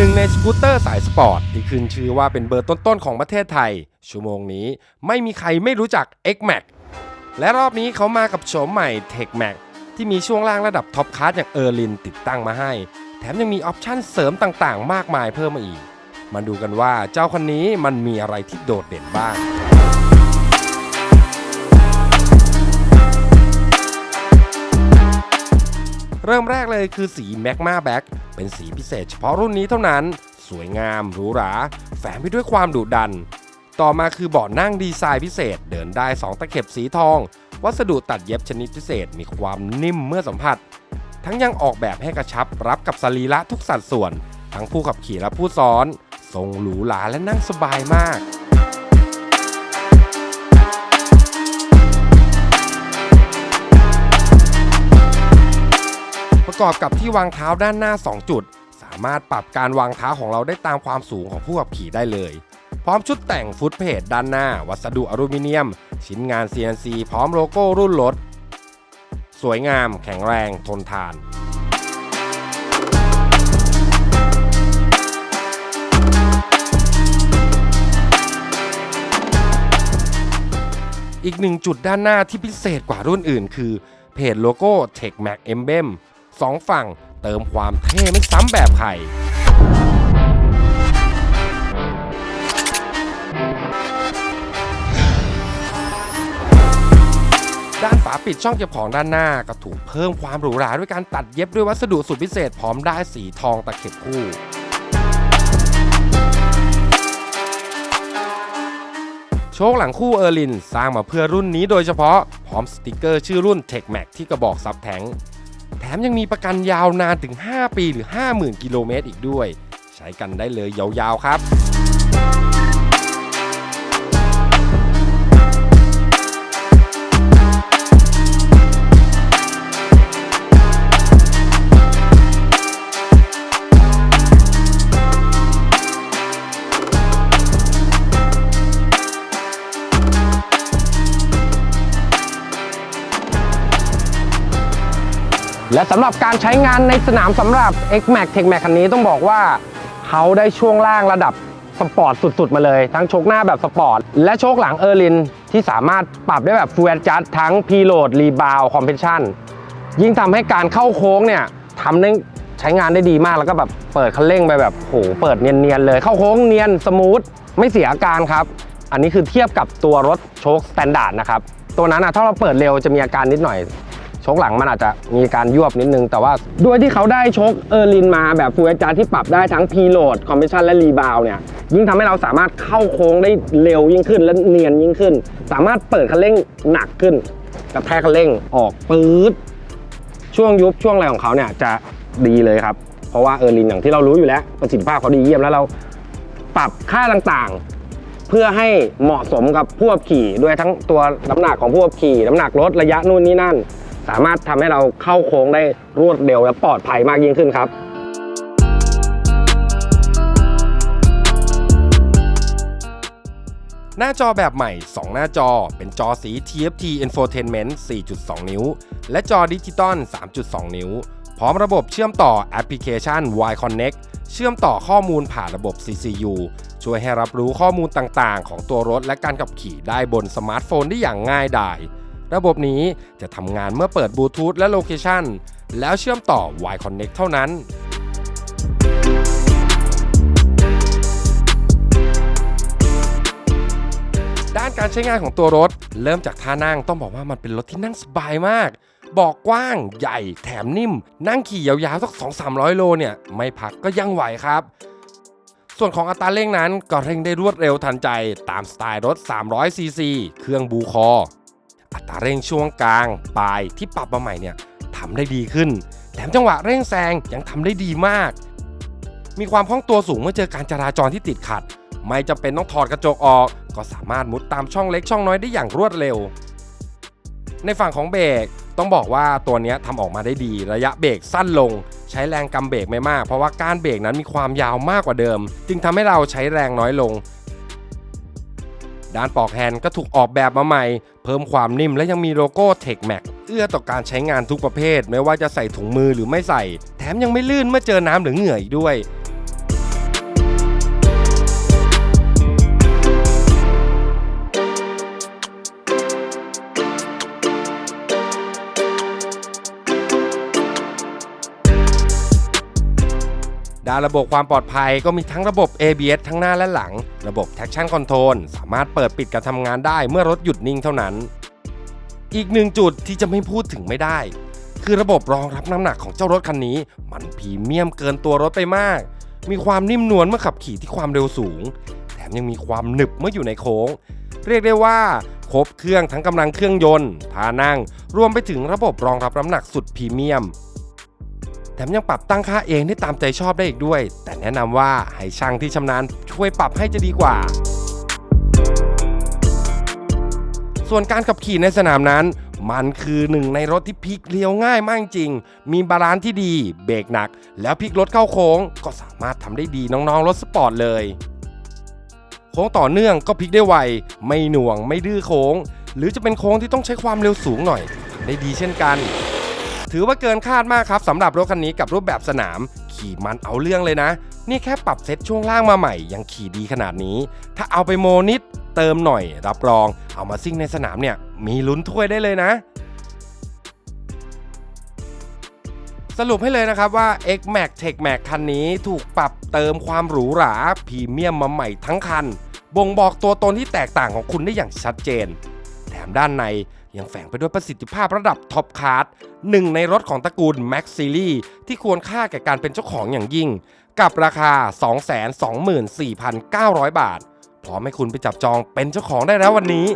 หนึ่งในสกูตเตอร์สายสปอร์ตที่ขึ้นชื่อว่าเป็นเบอร์ต้นๆของประเทศไทย ชั่วโมงนี้ไม่มีใครไม่รู้จัก X-Max และรอบนี้เขามากับโฉมใหม่ Tech Max ที่มีช่วงล่างระดับท็อปคลาสอย่างเออร์ลินติดตั้งมาให้ แถมยังมีออปชั่นเสริมต่างๆ มากมายเพิ่มมาอีก มาดูกันว่าเจ้าคันนี้มันมีอะไรที่โดดเด่นบ้าง เริ่มแรกเลยคือสี Magma Black เป็นสีพิเศษเฉพาะรุ่นนี้เท่านั้น สวยงามหรูหรา แฝงไปด้วยความดุดัน ต่อมาคือเบาะนั่งดีไซน์พิเศษ เดินได้ 2 ตะเข็บสีทอง วัสดุตัดเย็บชนิดพิเศษมีความนิ่มเมื่อสัมผัส ทั้งยังออกแบบให้กระชับรับกับสรีระทุกสัดส่วน ทั้งผู้ขับขี่และผู้ซ้อน ทรงหรูหราและนั่งสบายมาก กอบกับที่วางเท้าด้านหน้า 2 จุด สามารถปรับการวางเท้าของเราได้ตามความสูงของผู้ขับขี่ได้เลย พร้อมชุดแต่งฟุตเพจด้านหน้า วัสดุอลูมิเนียม ชิ้นงาน CNC พร้อมโลโก้รุ่นรถสวยงาม แข็งแรงทนทานอีกหนึ่งจุดด้านหน้าที่พิเศษกว่ารุ่นอื่นคือเพจโลโก้ Tech Mac Emblem สองฝั่ง เติมความเท่ไม่ซ้ำแบบใครด้านฝาปิดช่องเก็บของด้านหน้าก็ถูกเพิ่มความหรูหราด้วยการตัดเย็บด้วยวัสดุสุดพิเศษพร้อมได้สีทองตะเข็บคู่ โชคหลังคู่เออร์ลิน สร้างมาเพื่อรุ่นนี้โดยเฉพาะพร้อมสติกเกอร์ชื่อรุ่น Tech Max ที่กระบอกซับแทง แถมยังมีประกันยาวนานถึง 5 ปีหรือ 50,000 กิโลเมตรอีกด้วย ใช้กันได้เลยยาวๆครับ และสำหรับการใช้งานในสนามสำหรับ X-Max Tech Max คันนี้ต้องบอกว่าเขาได้ช่วงล่างระดับสปอร์ตสุด ๆ มาเลย ทั้งโชคหน้าแบบสปอร์ต และโชคหลังเออร์ลิน ที่สามารถปรับได้แบบ Full Adjust ทั้ง Preload Rebound Compression ยิ่งทำให้การเข้าโค้งเนี่ยทำได้ใช้งานได้ดีมากแล้วก็แบบเปิดคันเร่งไปแบบโหเปิดเนียน ๆ เลย เข้าโค้งเนียนสมูทไม่เสียอาการครับ อันนี้คือเทียบกับตัวรถโชคสแตนดาร์ดนะครับ ตัวนั้นอะถ้าเราเปิดเร็วจะมีอาการนิดหน่อย ชคหลังมันอาจจะมีการยวบนิดนึง แต่ว่าด้วยที่เขาได้ชคเออร์ลินมาแบบฟูลจาที่ปรับได้ทั้งพีโหลดคอมเพรสชันและรีบาวเนี่ยยิ่งทำให้เราสามารถเข้าโค้งได้เร็วยิ่งขึ้นและเนียนยิ่งขึ้น สามารถเปิดคันเร่งหนักขึ้นกระแทกคันเร่งออกปื๊ดช่วงยุบช่วงอะไรของเขาเนี่ยจะดีเลยครับ เพราะว่าเออร์ลินอย่างที่เรารู้อยู่แล้วประสิทธิภาพเขาดีเยี่ยมแล้วเราปรับค่าต่างๆ เพื่อให้เหมาะสมกับผู้ขับขี่ด้วยทั้งตัวน้ำหนักของผู้ขับขี่ น้ำหนักรถระยะนู่นนี่นั่น สามารถทำให้เราเข้าโค้งได้รวดเร็วและปลอดภัยมากยิ่งขึ้นครับหน้าจอแบบใหม่ 2 หน้าจอ เป็นจอสี TFT Infotainment 4.2 นิ้ว และจอดิจิตอล 3.2 นิ้ว พร้อมระบบเชื่อมต่อแอปพลิเคชัน Y Connect เชื่อมต่อข้อมูลผ่านระบบ CCU ช่วยให้รับรู้ข้อมูลต่างๆ ของตัวรถและการขับขี่ได้บนสมาร์ทโฟนได้อย่างง่ายดาย ระบบนี้จะทำงานเมื่อเปิดบลูทูธและโลเคชันแล้วเชื่อมต่อ Y Connect เท่านั้น ด้านการใช้งานของตัวรถ เริ่มจากท่านั่งต้องบอกว่ามันเป็นรถที่นั่งสบายมากบอกกว้างใหญ่แถมนิ่ม นั่งขี่ยาวๆสัก2-300 โลเนี่ย ไม่พักก็ยังไหวครับ ส่วนของอัตราเร่งนั้นก็เร่งได้รวดเร็วทันใจตามสไตล์รถ 300ซีซีเครื่องบูคอ อัตราเร่งช่วงกลางปลายที่ปรับมาใหม่เนี่ยทำได้ดีขึ้น แถมจังหวะเร่งแซงยังทำได้ดีมาก มีความคล่องตัวสูงเมื่อเจอการจราจรที่ติดขัด ไม่จำเป็นต้องถอดกระจกออก ก็สามารถมุดตามช่องเล็กช่องน้อยได้อย่างรวดเร็ว ในฝั่งของเบรกต้องบอกว่าตัวนี้ทำออกมาได้ดี ระยะเบรกสั้นลง ใช้แรงกำเบรกไม่มาก เพราะว่าการเบรกนั้นมีความยาวมากกว่าเดิม จึงทำให้เราใช้แรงน้อยลง ด้านปลอกแฮนด์ก็ถูกออกแบบมาใหม่ เพิ่มความนิ่มและยังมีโลโก้ Tech Max เอื้อต่อการใช้งานทุกประเภท ไม่ว่าจะใส่ถุงมือหรือไม่ใส่ แถมยังไม่ลื่นเมื่อเจอน้ำหรือเหงื่ออีกด้วย ด้านระบบความปลอดภัยก็มีทั้งระบบ ABS ทั้งหน้าและหลัง ระบบ traction control สามารถเปิดปิดการทำงานได้เมื่อรถหยุดนิ่งเท่านั้น อีกหนึ่งจุดที่จะไม่พูดถึงไม่ได้ คือระบบรองรับน้ำหนักของเจ้ารถคันนี้ มันพรีเมียมเกินตัวรถไปมาก มีความนิ่มนวลเมื่อขับขี่ที่ความเร็วสูง แถมยังมีความหนึบเมื่ออยู่ในโค้ง เรียกได้ว่าครบเครื่องทั้งกำลังเครื่องยนต์ท่านั่ง รวมไปถึงระบบรองรับน้ำหนักสุดพรีเมียม แถมยังปรับตั้งค่าเองได้ตามใจชอบได้อีกด้วย แต่แนะนำว่าให้ช่างที่ชำนาญช่วยปรับให้จะดีกว่า ส่วนการขับขี่ในสนามนั้น มันคือหนึ่งในรถที่พลิกเลี้ยวง่ายมากจริง มีบาลานซ์ที่ดี เบรกหนัก แล้วพลิกรถเข้าโค้ง ก็สามารถทำได้ดีน้องๆรถสปอร์ตเลยโค้งต่อเนื่องก็พลิกได้ไว ไม่หน่วงไม่ดื้อโค้ง หรือจะเป็นโค้งที่ต้องใช้ความเร็วสูงหน่อยทำได้ดีเช่นกัน ถือว่าเกินคาดมากครับสำหรับรถคันนี้กับรูปแบบสนาม ขี่มันเอาเรื่องเลยนะ นี่แค่ปรับเซตช่วงล่างมาใหม่ ยังขี่ดีขนาดนี้ ถ้าเอาไปโมนิดเติมหน่อย รับรอง เอามาซิ่งในสนามเนี่ย มีลุ้นถ้วยได้เลยนะ สรุปให้เลยนะครับว่า X Max Tech Max คันนี้ถูกปรับเติมความหรูหราพรีเมียมมาใหม่ทั้งคัน บ่งบอกตัวตนที่แตกต่างของคุณได้อย่างชัดเจน มด้านใน ยังแฝงไปด้วยประสิทธิภาพระดับท็อปคาร์ดหนึ่งในรถของตระกูล Max Series ที่ควรค่าแก่การเป็นเจ้าของอย่างยิ่ง กับราคา 224,900 บาท พร้อมให้คุณไปจับจองเป็นเจ้าของได้แล้ววันนี้